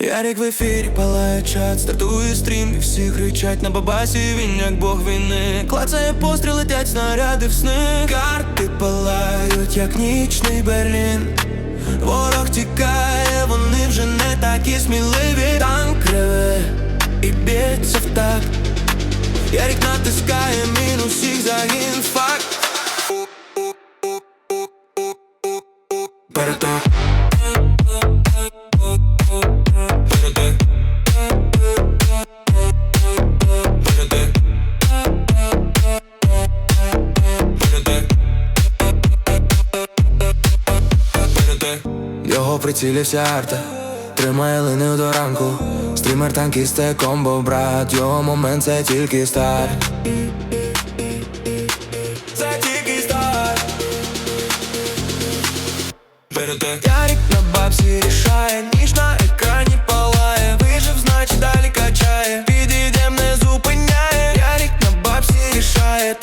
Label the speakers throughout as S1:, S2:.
S1: Ярик в ефірі палає чат, стартує стрім, і всі кричать на бабасі, він як бог війни. Клацає постріл, летять снаряди в сни. Карти палають, як нічний Берлін. Ворог тікає, вони вже не такі сміливі. Танк реве і б'ється в такт. Ярик натискає мінус їх загін факт. Переток. Його прицілився арта, тримає линив до ранку. Стрімер танкіст це комбо, брат, його момент це тільки старт. Це тільки старт. Ярик на бабсі рішає, ніж на екрані палає. Вижив, значить далі качає. Підійдем, не зупиняє. Ярик на бабсі рішає,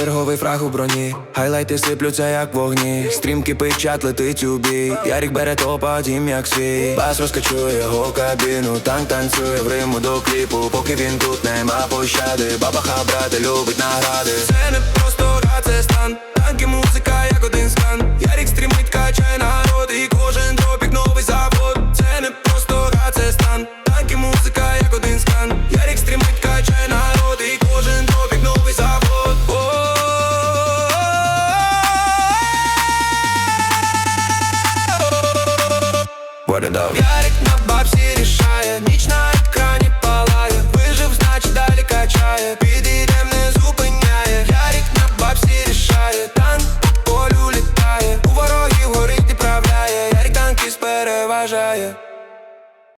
S1: черговий фраг у броні. Хайлайти сиплються, як вогні. Стрім кипить, чат летить у бій. Ярік бере топа, дім як свій. Бас розкачує його кабіну. Танк танцює в риму до кліпу. Поки він тут нема пощади. Бабаха брати любить награди. Це не просто гра, це стан. What? Ярик на бабсі рішає, ніч на екрані палає. Вижив, значить далі качає. Підійдем, не зупиняє. Ярик на бабсі рішає, танк по полю літає. У ворогів горить і правляє. Ярик танкіст переважає.